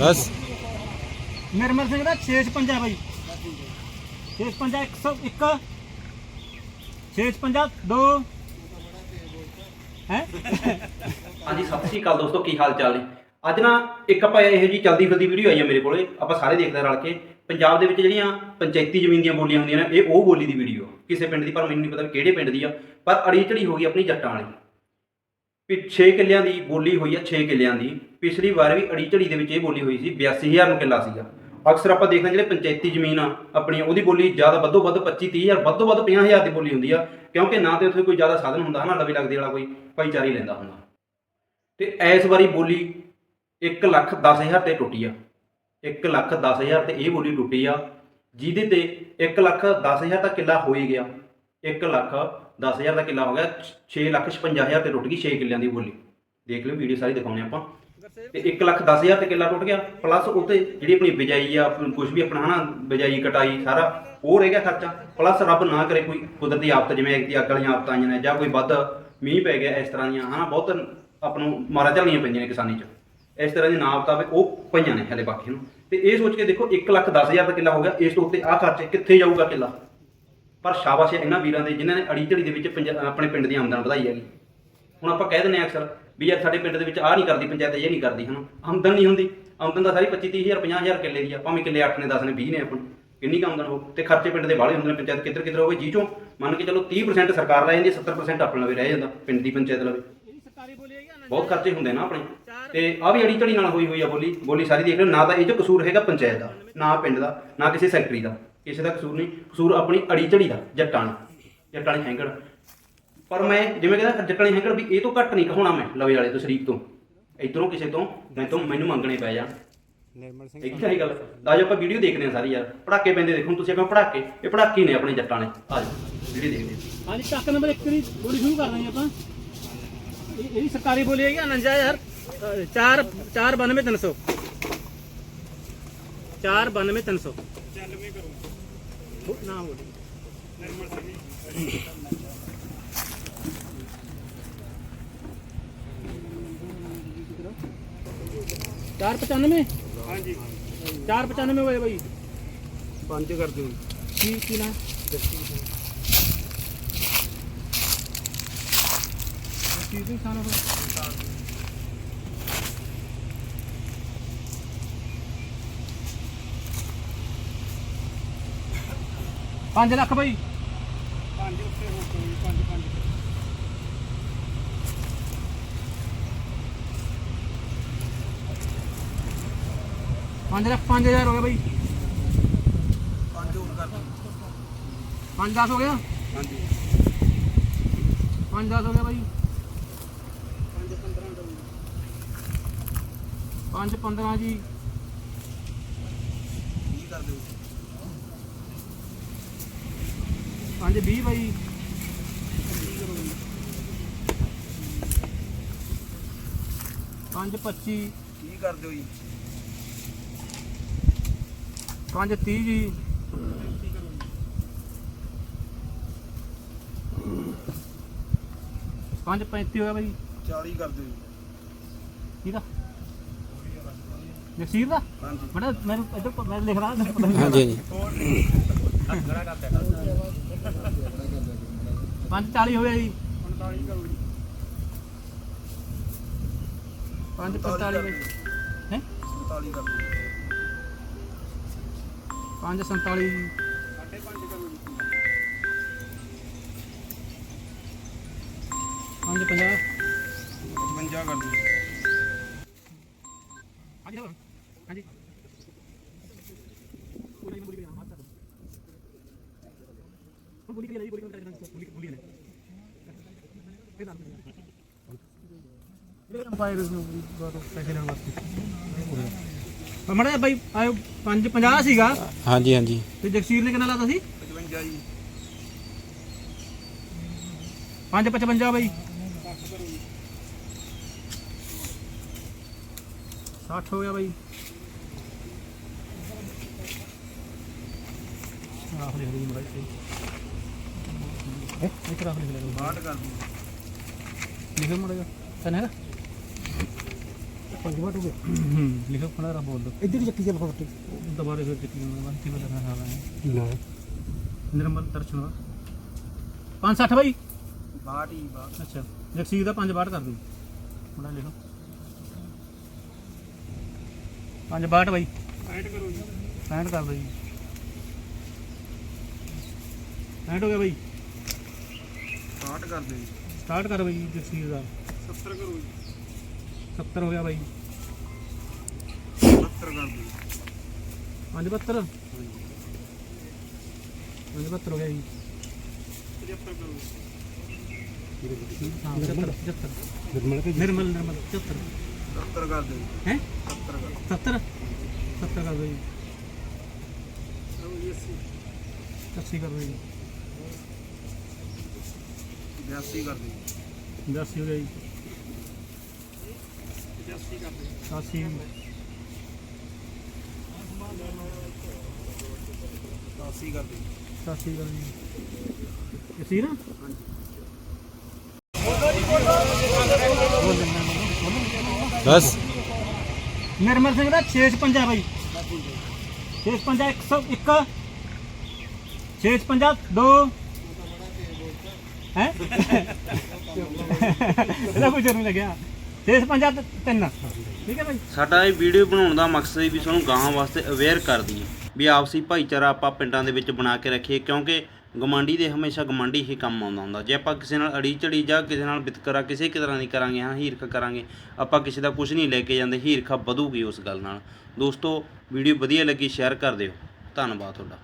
ਬਸ। ਨਿਰਮਲ ਸਿੰਘ ਦਾ 655 ਬਾਈ। 655 101 655 2 ਹੈ? ਹਾਂਜੀ ਸਤਿ ਸ਼੍ਰੀ ਅਕਾਲ ਦੋਸਤੋ ਕੀ ਹਾਲ ਚਾਲ ਨੇ? ਅੱਜ ਨਾ ਇੱਕ ਆਪਾਂ ਇਹੋ ਜੀ ਚਲਦੀ ਫਿਰਦੀ ਵੀਡੀਓ ਆਈ ਹੈ ਮੇਰੇ ਕੋਲੇ। ਆਪਾਂ ਸਾਰੇ ਦੇਖਦੇ ਹਾਂ ਰਲ ਕੇ। ਪੰਜਾਬ ਦੇ ਵਿੱਚ ਜਿਹੜੀਆਂ ਪੰਚਾਇਤੀ ਜ਼ਮੀਨ ਦੀਆਂ ਬੋਲੀਆਂ ਹੁੰਦੀਆਂ ਨੇ ਇਹ ਉਹ ਬੋਲੀ ਦੀ ਵੀਡੀਓ ਕਿਸੇ ਪਿੰਡ ਦੀ ਪਰ ਮੈਨੂੰ ਨਹੀਂ ਪਤਾ ਕਿਹੜੇ ਪਿੰਡ ਦੀ ਆ। ਪਰ ਅੜੀ ਝੜੀ ਹੋ ਗਈ ਆਪਣੀ ਜੱਟਾਂ ਵਾਲੀ। ਵੀ 6 ਕਿੱਲਿਆਂ ਦੀ ਬੋਲੀ ਹੋਈ ਆ 6 ਕਿੱਲਿਆਂ ਦੀ। ਪਿਛਲੀ ਵਾਰ ਵੀ ਅੜੀ ਝੜੀ ਦੇ ਵਿੱਚ ਇਹ ਬੋਲੀ ਹੋਈ ਸੀ 82000 ਨੂੰ ਕਿੱਲਾ ਸੀਗਾ। ਅਕਸਰ ਆਪਾਂ ਦੇਖਦੇ ਹਾਂ ਜਿਹੜੇ ਪੰਚਾਇਤੀ ਜ਼ਮੀਨ ਆ, ਆਪਣੀ, ਉਹਦੀ ਬੋਲੀ ਜ਼ਿਆਦਾ ਵੱਧੋ ਵੱਧ 25 30000 ਵੱਧੋ ਵੱਧ 50000 ਦੀ ਬੋਲੀ ਹੁੰਦੀ ਆ, ਕਿਉਂਕਿ ਨਾ ਤੇ ਉੱਥੇ ਕੋਈ ਜ਼ਿਆਦਾ ਸਾਧਨ ਹੁੰਦਾ ਹਨਾ, ਲਵੇ ਲੱਗਦੇ ਵਾਲਾ ਕੋਈ ਭਾਈਚਾਰੀ ਲੈਂਦਾ ਹੁੰਦਾ। ਤੇ ਇਸ ਵਾਰੀ ਬੋਲੀ 1 ਲੱਖ 10000 ਤੇ ਟੁੱਟੀ ਆ। 1 ਲੱਖ 10000 ਤੇ ਇਹ ਬੋਲੀ ਟੁੱਟੀ ਆ, ਜਿਹਦੇ ਤੇ 1 ਲੱਖ 10000 ਦਾ ਕਿੱਲਾ ਹੋ ਹੀ ਗਿਆ। 1 ਲੱਖ 10000 ਦਾ ਕਿੱਲਾ ਹੋ ਗਿਆ 6 ਲੱਖ 56000 ਤੇ ਟੁੱਟ ਗਈ 6 ਕਿੱਲਿਆਂ ਦੀ ਬੋਲੀ। ਦੇਖ ਲਿਓ, ਵੀਡੀਓ ਸਾਰੀ ਦਿਖਾਉਣੇ ਆਪਾਂ। ਤੇ 1 ਲੱਖ 10000 ਤੇ ਕਿੱਲਾ ਟੁੱਟ ਗਿਆ। ਪਲੱਸ ਉੱਤੇ ਜਿਹੜੀ ਆਪਣੀ ਬਿਜਾਈ ਆ ਕੁਝ ਵੀ ਆਪਣਾ ਹਨਾ, ਬਿਜਾਈ, ਕਟਾਈ ਸਾਰਾ, ਉਹ ਰਹਿ ਗਿਆ ਖਰਚਾ। ਪਲੱਸ ਰੱਬ ਨਾ ਕਰੇ ਕੋਈ ਕੁਦਰਤੀ ਆਫਤ, ਜਿਵੇਂ ਇੱਕ ਦੀ ਅੱਗ ਵਾਲੀਆਂ ਆਫਤਾਂ ਆਈਆਂ ਨੇ, ਜਾਂ ਕੋਈ ਵੱਧ ਮੀਂਹ ਪੈ ਗਿਆ ਇਸ ਤਰ੍ਹਾਂ ਦੀਆਂ, ਹਨਾ, ਬਹੁਤ ਆਪਾਂ ਨੂੰ ਮਾਰਾ ਝੱਲੀਆਂ ਪਈਆਂ ਨੇ ਕਿਸਾਨੀ 'ਚ। ਇਸ ਤਰ੍ਹਾਂ ਦੀ ਨਾ ਆਫਤਾਂ ਉਹ ਪਈਆਂ ਨੇ ਹਲੇ ਬਾਕੀ ਨੂੰ ਤੇ ਇਹ ਸੋਚ ਕੇ ਦੇਖੋ 1 ਲੱਖ 10000 ਦਾ ਕਿੱਲਾ ਹੋ ਗਿਆ, ਇਸ ਤੋਂ ਉੱਤੇ ਆਹ ਖਰਚੇ ਕਿੱਥੇ ਜਾਊਗਾ ਕਿੱਲਾ? ਪਰ ਸ਼ਾਬਾਸ਼ ਇਹਨਾਂ ਵੀਰਾਂ ਦੇ, ਜਿਨ੍ਹਾਂ ਨੇ ਅੜੀ ਝੜੀ ਦੇ ਵਿੱਚ ਪੰਜਾ- ਆਪਣੇ ਪਿੰਡ ਦੀ ਆਮਦਨ ਵਧਾਈ ਹੈਗੀ। ਹੁਣ ਆਪਾਂ ਕਹਿ ਦਿੰਦੇ ਆ ਅਕਸਰ ਵੀ ਯਾਰ ਸਾਡੇ ਪਿੰਡ ਦੇ ਵਿੱਚ ਆਹ ਨਹੀਂ ਕਰਦੀ, ਪੰਚਾਇਤ ਇਹ ਨਹੀਂ ਕਰਦੀ, ਹਨਾ? ਆਮਦਨ ਨਹੀਂ ਹੁੰਦੀ। ਆਮਦਨ ਤਾਂ ਸਾਰੀ 25 30000 50000 ਕਿੱਲੇ ਦੀ ਆ। ਭਾਵੇਂ ਕਿੱਲੇ 8 ਨੇ 10 ਨੇ 20 ਨੇ ਆਪਣ। ਕਿੰਨੀ ਕੁ ਆਮਦਨ ਹੋ? ਤੇ ਖਰਚੇ ਪਿੰਡ ਦੇ ਵਾਲੇ ਹੁੰਦੇ ਨੇ, ਪੰਚਾਇਤ ਕਿੱਧਰ ਕਿੱਧਰ ਹੋਵੇ, ਜੀ ਚੋਂ। ਮੰਨ ਕੇ ਚਲੋ 30% ਸਰਕਾਰ ਲੈ ਜਾਂਦੀ ਹੈ 70% ਆਪਣੇ ਲਵੇ ਰਹਿ ਜਾਂਦਾ, ਪਿੰਡ ਦੀ ਪੰਚਾਇਤ ਲਵੇ। ਬਹੁਤ ਖਰਚੇ ਹੁੰਦੇ ਨਾ ਆਪਣੇ। ਤੇ ਆ ਵੀ ਅੜੀ ਝੜੀ ਨਾਲ ਹੋਈ ਹੋਈ ਆ ਬੋਲੀ। ਬੋਲੀ ਸਾਰੀ ਦੇਖ ਲਓ ਨਾ ਤਾਂ ਇਹ 'ਚ ਕਸੂਰ ਹੈਗਾ ਪੰਚਾਇਤ ਦਾ, ਨਾ ਪਿੰਡ ਦਾ, ਨਾ ਕਿਸੇ ਸੈਕਟਰੀ ਦਾ। ਕਿਸੇ ਦਾ ਕਸੂਰ ਨਹੀਂ। ਕਸੂਰ ਆਪਣੀ ਅੜੀ ਝੜੀ ਦਾ, ਜੱਟਾਂ ਦਾ ਜੱਟਾਂ ਨੇ ਹੈਂਗੜ। ਪਰ ਮੈਂ ਜਿਵੇਂ ਕਹਿੰਦਾ ਜੱਟਾਂ ਦੀ ਹੈਂਗੜ ਵੀ ਇਹ ਤੋਂ ਘੱਟ ਨਹੀਂ ਕਹਾਉਣਾ ਮੈਂ ਲਵੇ ਵਾਲੇ ਤੋਂ ਸ਼ਰੀਕ ਤੋਂ। ਇਧਰੋਂ ਕਿਸੇ ਤੋਂ ਮੈਂ ਤੋਂ ਮੈਨੂੰ ਮੰਗਣੇ ਪੈ ਜਾਣ। ਨਿਰਮਲ ਸਿੰਘ ਇੱਕ ਹੀ ਗੱਲ ਅੱਜ ਆਪਾਂ ਵੀਡੀਓ ਦੇਖਦੇ ਹਾਂ ਸਾਰੀ ਯਾਰ। ਪੜਾਕੇ ਪੈਂਦੇ ਦੇਖੋ ਤੁਸੀਂ ਆਪਾਂ ਪੜਾਕੇ ਇਹ ਪੜਾਕੇ ਨੇ ਆਪਣੇ ਜੱਟਾਂ ਨੇ ਆ ਜਾਓ ਵੀਡੀਓ ਦੇਖਦੇ ਹਾਂ। ਹਾਂਜੀ ਟੱਕ ਨੰਬਰ 1 ਦੀ ਬੋਲੀ ਸ਼ੁਰੂ ਕਰ ਰਹੇ ਹਾਂ ਆਪਾਂ। ਇਹ- ਇਹਦੀ ਸਰਕਾਰੀ ਬੋਲੀ ਹੈਗੀ 49000 4 492300 492300 96 ਕਰੋ। ਨਾ ਬੋਲੀ। ਚਾਰ 95 ਹਾਂਜੀ 495 ਹੋਏ ਬਾਈ ਪੰਜ ਕਰ ਦਿਓ ਕੀ ਕੀ ਨਾ ਕੀ ਦੀ ਖਾਣਾ ਪੰਜ ਲੱਖ ਬਾਈ 5 ਪੰਜ ਹਜ਼ਾਰ ਹੋ ਗਿਆ ਬਾਈ। ਪੰਜ ਹੋਰ ਕਰ 5 10 ਹੋ ਗਿਆ? ਹਾਂਜੀ। 5 10 ਹੋ ਗਿਆ ਬਾਈ। 5 15 5 15 ਜੀ। ਕੀ ਕਰ ਦਿਓ। 5 20 ਬਾਈ। ਪੰਜ 25 ਕੀ ਕਰਦੇ ਹੋ ਜੀ। ਪੰਜ 30 ਜੀ। ਪੰਜ 35 ਹੋਇਆ ਬਾਈ। 40 ਕਰ ਦਿਓ ਜੀ। ਕਿਹਦਾ ਜਗਸੀਰ ਦਾ? ਹਾਂਜੀ। ਬੜਾ ਮੈਨੂੰ ਇੱਧਰ ਮੈਂ ਲਿਖ ਰਹਾ ਨਹੀਂ ਹਾਂਜੀ ਪੰਜ 40 ਹੋਇਆ ਜੀ। 45 ਕਰੋ ਪੰਜ 45 ਹੈ? 47 ਕਰ ਦਿਓ। ਪੰਜ 47 ਜੀ ਪੰਜ 50 55 ਕਰ ਦਿਓ ਹਾਂਜੀ ਹੋ ਹਾਂਜੀ ਬੋਲੀ ਬੋਲੀ ਬੋਲੀ ਹੱਥ ਹੁਣ ਬੋਲੀ ਕਰੀ ਬੋਲੀ ਕਰੀ ਬੋਲੀ ਬੋਲੀ ਨੇ ਇਹ ਨਾਮ ਇਹ ਪਾਇਰ ਮੜਾ ਬਾਈ ਆਇਓ 5 50 ਸੀਗਾ। ਹਾਂਜੀ ਹਾਂਜੀ। ਤੇ ਜਗਸੀਰ ਨੇ ਕਿੰਨਾ ਲਾਤਾ ਸੀ? 55 ਜੀ 5 55 ਬਾਈ। 60 ਹੋ ਗਿਆ ਬਾਈ। ਆਹ ਲਿਖ ਲਈ ਮੜਾ ਇਹ ਕਰਾ ਲਿਖ ਲੈ 62 ਕਰ ਦਿਓ ਲਿਖੋ ਮੜਾ ਤਨ ਹੈਗਾ ਪੰਜ ਵਾਟ ਹੋ ਗਏ ਲਿਖੋ ਰਾ ਬੋਲ। ਦੋ ਇੱਧਰ ਚੱਕੀ ਚੱਲ ਫਟ। ਦੁਬਾਰੇ ਫਿਰ ਕਿਤੇ ਨਾ ਬੰਤੀ ਬਦਲਣਾ ਹਾਲਾ ਹੈ ਨਾ ਨਿਰਮਲ ਦਰਸ਼ਨ 560 ਬਾਈ। ਬਾਟ ਹੀ ਬਾਟ ਅੱਛਾ ਜਗਸੀਰ ਦਾ 5 ਬਾਟ ਕਰ ਦੂੰ ਥੋੜਾ ਲਿਖੋ। 5 ਬਾਟ ਬਾਈ। 65 ਕਰੋ ਜੀ। 65 ਕਰ ਦੋ ਜੀ। 65 ਹੋ ਗਿਆ ਬਾਈ। ਬਾਟ ਕਰ ਦਿਓ ਜੀ। ਸਟਾਰਟ ਕਰ ਬਾਈ ਜਗਸੀਰ ਦਾ। 70 ਕਰੋ ਜੀ। 70 ਹੋ ਗਿਆ ਬਾਈ 70 ਕਰ ਦਿਓ 572 572 ਹੋ ਗਿਆ ਜੀ 75 ਕਰੋ ਹਾਂ 75 75 ਨਿਰਮਲ ਕੇ ਨਿਰਮਲ ਨਿਰਮਲ 75 70 ਕਰ ਦਿਓ ਜੀ ਹੈ 70 ਕਰ 70 70 ਕਰ ਦੋ ਜੀ ਦਿਓ 80 ਕਰ ਦੋ ਜੀ 82 ਕਰ ਦਿਓ 82 ਹੋ ਗਿਆ ਜੀ 85 ਕਰ ਦਿਓ 80 80 ਕਰ ਦਿਓ 80 ਕਰ ਜੀ ਇਹ ਸੀ ਨਾ ਬਸ ਨਿਰਮਲ ਸਿੰਘ ਦਾ 655 ਬਾਈ 655 101 655 2 ਹੈ? ਇਹਦਾ ਕੋਈ ਜਰ ਨਹੀਂ ਲੱਗਿਆ 655 3 ਠੀਕ ਹੈ ਬਾਈ ਸਾਡਾ ਇਹ ਵੀਡੀਓ ਬਣਾਉਣ ਦਾ ਮਕਸਦ ਹੈ ਵੀ ਸਾਨੂੰ ਗਾਹਾਂ ਵਾਸਤੇ ਅਵੇਅਰ ਕਰ ਦਈਏ ਵੀ ਆਪਸੀ ਭਾਈਚਾਰਾ ਆਪਾਂ ਪਿੰਡਾਂ ਦੇ ਵਿੱਚ ਬਣਾ ਕੇ ਰੱਖੀਏ, ਕਿਉਂਕਿ ਗਮਾਂਡੀ ਦੇ ਹਮੇਸ਼ਾ ਗਮਾਂਡੀ ਹੀ ਕੰਮ ਆਉਂਦਾ ਹੁੰਦਾ। ਜੇ ਆਪਾਂ ਕਿਸੇ ਨਾਲ ਅੜੀ ਝੜੀ ਜਾਂ ਕਿਸੇ ਨਾਲ ਵਿਤਕਰਾ ਕਿਸੇ ਤਰ੍ਹਾਂ ਦੀ ਕਰਾਂਗੇ, ਹਾਂ, ਹੀਰਖਾ ਕਰਾਂਗੇ, ਆਪਾਂ ਕਿਸੇ ਦਾ ਕੁਝ ਨਹੀਂ ਲੈ ਕੇ ਜਾਂਦੇ, ਹੀਰਖਾ ਵਧੂਗੀ ਉਸ ਗੱਲ ਨਾਲ। ਦੋਸਤੋ, ਵੀਡੀਓ ਵਧੀਆ ਲੱਗੀ ਸ਼ੇਅਰ ਕਰ ਦਿਓ। ਧੰਨਵਾਦ ਤੁਹਾਡਾ।